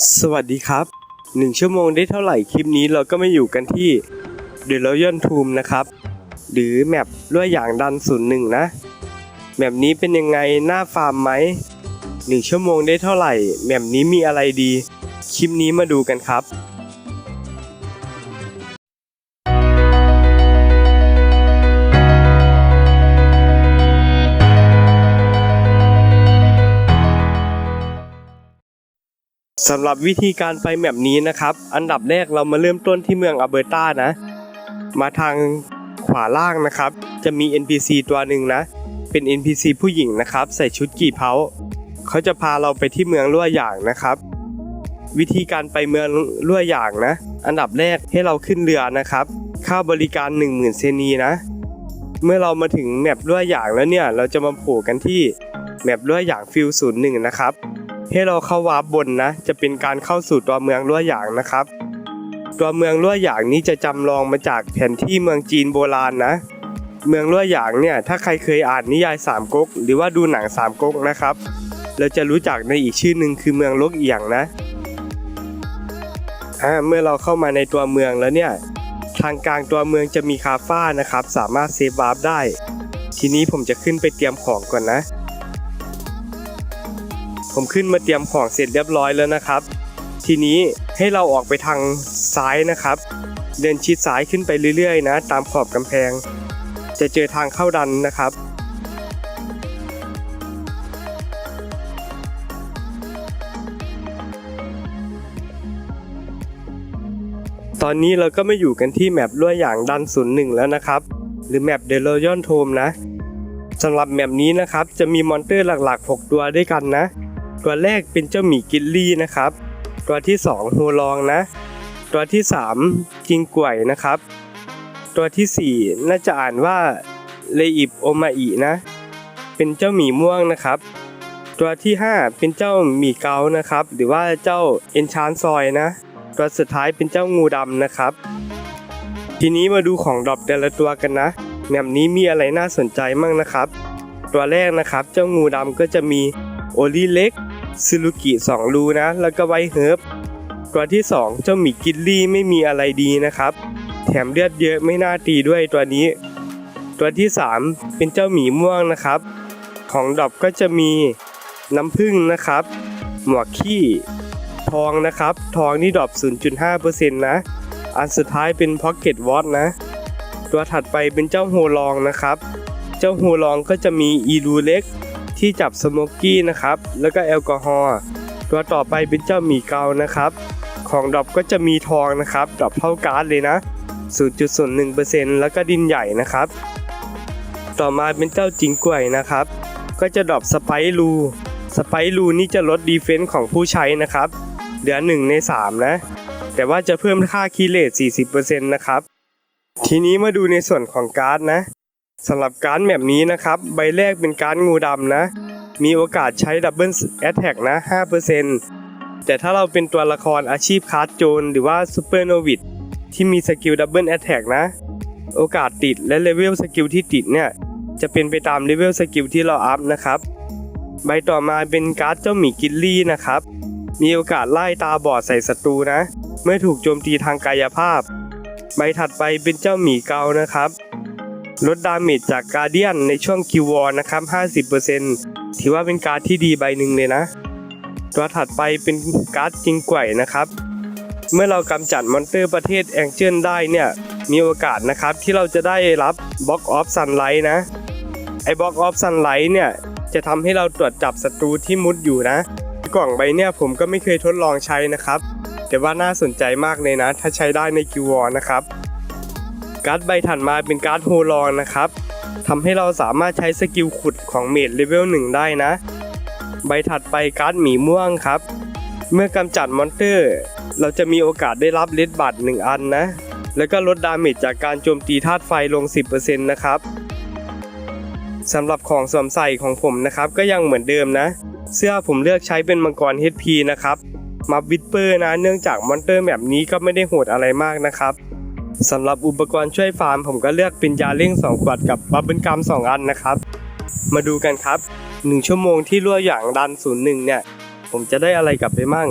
สวัสดีครับหนึ่งชั่วโมงได้เท่าไหร่คลิปนี้เราก็มาอยู่กันที่เดลรอยนทูมนะครับ หรือแมปด้วยอย่างดันศูนย์หนึ่งนะ แมปนี้เป็นยังไงหน้าฟาร์มไหมหนึ่งชั่วโมงได้เท่าไหร่ แมปนี้มีอะไรดี คลิปนี้มาดูกันครับ สำหรับวิธีการไปแมปนี้นะครับ อันดับแรกเรามาเริ่มต้นที่เมืองอเบอร์ตานะ มาทางขวาล่างนะครับ จะมี NPC ตัวหนึ่งนะ เป็น NPC ผู้หญิงนะครับ ใส่ชุดกี่เผาเขาจะพาเราไปที่เมืองลั่วอย่างนะครับ วิธีการไปเมืองลั่วอย่างนะ อันดับแรกให้เราขึ้นเรือนะครับ ค่าบริการ 10,000 เซนีนะ เมื่อเรามาถึงแมปลั่วอย่างแล้วเนี่ย เราจะมาโผล่กันที่แมปลั่วอย่างฟิลศูนย์หนึ่งนะครับ ให้เราเข้าวาร์ปบนนะ จะเป็นการเข้าสู่ตัวเมืองลั่วอย่างนะครับ ตัวเมืองลั่วอย่างนี้จะจำลองมาจากแผนที่เมืองจีนโบราณนะ เมืองลั่วอย่างเนี่ยถ้าใครเคยอ่านนิยายสามก๊กหรือว่าดูหนังสามก๊กนะครับเราจะรู้จักในอีกชื่อหนึ่งคือเมืองลกเอียงนะอ่าเมื่อเราเข้ามาในตัวเมืองแล้วเนี่ยทางกลางตัวเมืองจะมีคาฟ้านะครับ สามารถเซฟวาร์ปได้ ทีนี้ผมจะขึ้นไปเตรียมของก่อนนะ ผมขึ้นมาเตรียมของเสร็จเรียบร้อยแล้วนะครับ ทีนี้ให้เราออกไปทางซ้ายนะครับ เดินชิดซ้ายขึ้นไปเรื่อยๆ นะ ตามขอบกำแพง จะเจอทางเข้าดันนะครับ ตอนนี้เราก็มาอยู่กันที่แมปรั่วอย่างดันศูนย์หนึ่งแล้วนะครับ หรือแมปเดลยอนโทมนะสำหรับแมปนี้นะครับจะมีมอนเตอร์หลักๆ 6 ตัวด้วยกันนะ ตัวแรกเป็นเจ้าหมีกิลลี่นะครับ ตัวที่2โฮลองนะ ตัวที่3จิงก่วยนะครับ ตัวทีสี่ 4 น่าจะอ่านว่าเลอิบโอมาอินะ เป็นเจ้าหมีม่วงนะครับ ตัวที่ 5 เป็นเจ้าหมีเกานะครับ หรือว่าเจ้าเอนชานซอยนะ ตัวสุดท้ายเป็นเจ้างูดำนะครับ ทีนี้มาดูของดรอปแต่ละตัวกันนะแมปนี้มีอะไรน่าสนใจมั่งนะครับ ตัวแรกนะครับ เจ้างูดำก็จะมี โอลิเล็กซูรุกิ2รูนะ แล้วก็ไวเฮิร์บตัวที่ 2 เจ้าหมีกิลลี่ไม่มีอะไรดีนะครับ แถมเลือดเยอะไม่น่าตีด้วยตัวนี้ ตัวที่ 3 เป็นเจ้าหมีม่วงนะครับ ของดอปก็จะมีน้ำผึ้งนะครับ หมวกขี้ทองนะครับ ทองนี่ดรอป0.5%นะ อันสุดท้ายเป็นพ็อกเก็ตวอตนะ ตัวถัดไปเป็นเจ้าโฮลองนะครับ เจ้าโฮลองก็จะมีอีรูเล็ก ที่จับสโมกกี้นะครับ แล้วก็แอลกอฮอล์ตัวต่อไปเป็นเจ้าหมีเกานะครับ ของดรอปก็จะมีทองนะครับดรอปเท่าการ์ดเลยนะ 0.01%แล้วก็ดินใหญ่นะครับ ต่อมาเป็นเจ้าจิงกวยนะครับ ก็จะดรอปสไปรูสไปรูนี่จะลดดีเฟนส์ของผู้ใช้นะครับ เหลือ 1 ใน 3 นะ แต่ว่าจะเพิ่มค่าคีเลต40%นะครับ ทีนี้มาดูในส่วนของการ์ดนะ สำหรับการ์ดแบบนี้นะครับ ใบแรกเป็นการ์ดงูดำนะ มีโอกาสใช้ดับเบิลแอตแทกนะ5%แต่ถ้าเราเป็นตัวละครอาชีพคาร์ดโจนหรือว่าซูเปอร์โนวิดที่มีสกิลดับเบิลแอตแทกนะ โอกาสติดและเลเวลสกิลที่ติดเนี่ย จะเป็นไปตามเลเวลสกิลที่เราอัพนะครับ ใบต่อมาเป็นการ์ดเจ้าหมีกิลลี่นะครับ มีโอกาสไล่ตาบอดใส่ศัตรูนะ เมื่อถูกโจมตีทางกายภาพ ใบถัดไปเป็นเจ้าหมีเกานะครับ ลดดาเมจจากการเดียนในช่วงคิววอร์นะครับ 50%ถือว่าเป็นการ์ดที่ดีใบหนึ่งเลยนะ ตัวถัดไปเป็นการ์ดจิงก่วนะครับ เมื่อเรากำจัดมอนเตอร์ประเภทแองเจิลได้เนี่ย มีโอกาสนะครับที่เราจะได้รับบล็อกออฟซันไลท์นะ ไอ้บล็อกออฟซันไลท์เนี่ย จะทำให้เราตรวจจับศัตรูที่มุดอยู่นะ กล่องใบเนี่ยผมก็ไม่เคยทดลองใช้นะครับ แต่ว่าน่าสนใจมากเลยนะ ถ้าใช้ได้ในกิววอร์นะครับ การ์ดใบถัดมาเป็นการ์ดโฮลองนะครับทำให้เราสามารถใช้สกิลขุดของเมดเลเวล1ได้นะ ใบถัดไปการ์ดหมีม่วงครับ เมื่อกำจัดมอนเตอร์ เราจะมีโอกาสได้รับเลดบัต1อันนะ แล้วก็ลดดาเมจจากการโจมตีธาตุไฟลง 10%นะครับสำหรับของสวมใส่ของผมนะครับ ก็ยังเหมือนเดิมนะ เสื้อผมเลือกใช้เป็นมังกร HP นะครับมาวิดเปอร์นะ เนื่องจากมอนเตอร์แบบนี้ก็ไม่ได้โหดอะไรมากนะครับ สำหรับอุปกรณ์ช่วยฟาร์ม ผมก็เลือกเป็นยาเร่ง2ขวดกับบับเบิลกัม2อันนะครับ มาดูกันครับ 1 ชั่วโมงที่รั่วอย่างดัน01เนี่ย ผมจะได้อะไรกลับไปมั่ง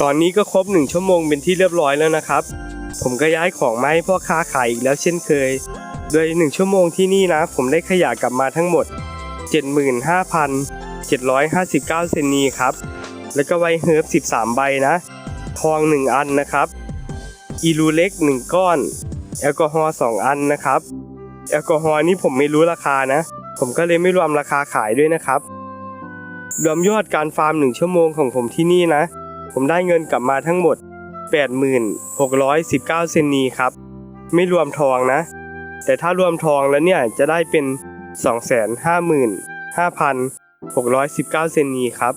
ตอนนี้ก็ครบ 1 ชั่วโมงเป็นที่เรียบร้อยแล้วนะครับ ผมก็ย้ายของมาให้พ่อค้าขายอีกแล้วเช่นเคย โดย 1 ชั่วโมงที่นี่นะ ผมได้ขยะกลับมาทั้งหมด 75,759 เซนนีครับ แล้วก็ไวเฮิร์บ13 ใบนะ ทอง 1 อันนะครับ อีลูเล็ก 1 ก้อน แอลกอฮอล์ 2 อันนะครับ แอลกอฮอล์นี่ผมไม่รู้ราคานะ ผมก็เลยไม่รวมราคาขายด้วยนะครับ รวมยอดการฟาร์ม 1 ชั่วโมงของผมที่นี่นะ ผมได้เงินกลับมาทั้งหมด 8619 เซนนีครับ ไม่รวมทองนะ แต่ถ้ารวมทองแล้วเนี่ยจะได้เป็น 255,619 เซนนีครับ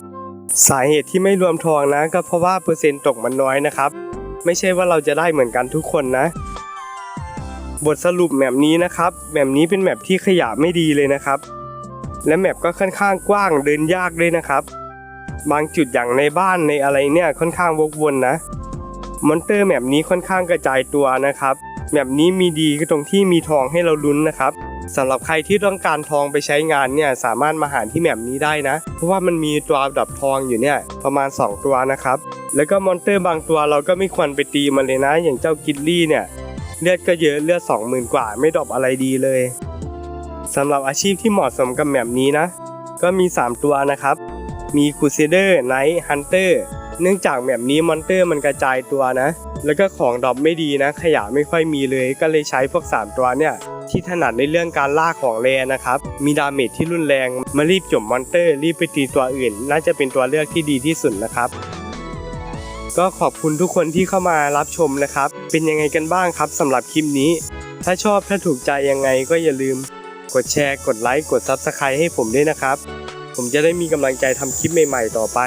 สาเหตุที่ไม่รวมทองนะ ก็เพราะว่าเปอร์เซ็นต์ตกมันน้อยนะครับ ไม่ใช่ว่าเราจะได้เหมือนกันทุกคนนะ บทสรุปแมปนี้นะครับแมปนี้เป็นแมปที่ขยะไม่ดีเลยนะครับ และแมปก็ค่อนข้างกว้างเดินยากด้วยนะครับ บางจุดอย่างในบ้านในอะไรเนี่ยค่อนข้างวกวนนะมอนเตอร์แมปนี้ค่อนข้างกระจายตัวนะครับแมปนี้มีดีก็ตรงที่มีทองให้เราลุ้นนะครับสำหรับใครที่ต้องการทองไปใช้งานเนี่ยสามารถมาหาที่แมปนี้ได้นะ เพราะว่ามันมีตัวดับทองอยู่เนี่ยประมาณ 2 ตัวนะครับ แล้วก็มอนเตอร์บางตัวเราก็ไม่ควรไปตีมันเลยนะ อย่างเจ้ากิลลี่เนี่ยเลือดก็เยอะเลือด20,000 กว่าไม่ดรอปอะไรดีเลยสำหรับอาชีพที่เหมาะสมกับแมปนี้นะ ก็มี 3 ตัวนะครับ มีคูเซเดอร์ไนท์ฮันเตอร์เนื่องจากแมปนี้มอนเตอร์มันกระจายตัวนะ แล้วก็ของดรอปไม่ดีนะ ขยะไม่ค่อยมีเลย ก็เลยใช้พวก 3 ตัวเนี่ย ที่ถนัดในเรื่องการล่าของแรนะครับ มีดาเมจที่รุนแรง มารีบจบมอนเตอร์ รีบไปตีตัวอื่น น่าจะเป็นตัวเลือกที่ดีที่สุดนะครับก็ขอบคุณทุกคนที่เข้ามารับชมนะครับ เป็นยังไงกันบ้างครับสำหรับคลิปนี้ ถ้าชอบถ้าถูกใจยังไงก็อย่าลืม กดแชร์ กดไลค์ กด Subscribe ให้ผมด้วยนะครับ ผมจะได้มีกำลังใจทำคลิปใหม่ๆต่อไป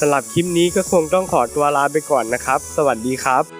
สำหรับคลิปนี้ก็คงต้องขอตัวลาไปก่อนนะครับ สวัสดีครับ